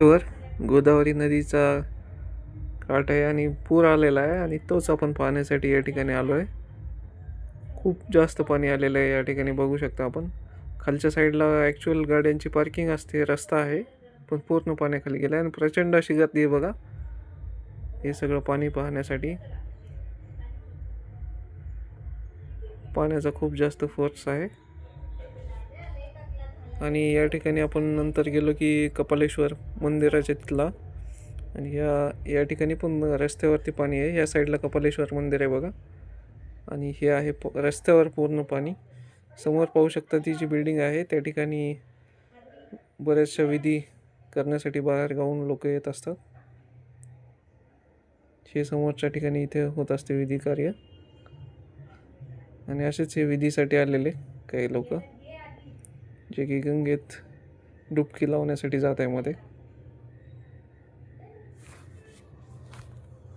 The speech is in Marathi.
वर गोदावरी नदीचा काठ आहे आणि पूर आलेला आहे आणि तोच आपण पाहण्यासाठी या ठिकाणी आलो आहे खूप जास्त पाणी आलेलं आहे या ठिकाणी बघू शकता आपण. खालच्या साईडला ॲक्च्युअल गाड्यांची पार्किंग असते रस्ता आहे पण पूर्ण पाण्याखाली गेला आहे आणि प्रचंड अशी गर्दी आहे बघा. हे सगळं पाणी पाहण्यासाठी. पाण्याचा खूप जास्त फोर्स आहे. आणि या ठिकाणी आपण नंतर गेलो की कपालेश्वर मंदिराच्या तिथला. आणि या या ठिकाणी पण रस्त्यावरती पाणी आहे. या साईडला कपालेश्वर मंदिर आहे बघा. आणि हे आहे प रस्त्यावर पूर्ण पाणी. समोर पाहू शकता ती जी बिल्डिंग आहे त्या ठिकाणी बऱ्याचशा विधी करण्यासाठी बाहेर गावून लोक येत असतात. हे समोरच्या ठिकाणी इथे होत असते विधी कार्य. आणि असेच हे विधीसाठी आलेले काही लोक. जे की गंगेत डुबकी लावण्यासाठी जात आहे मध्ये.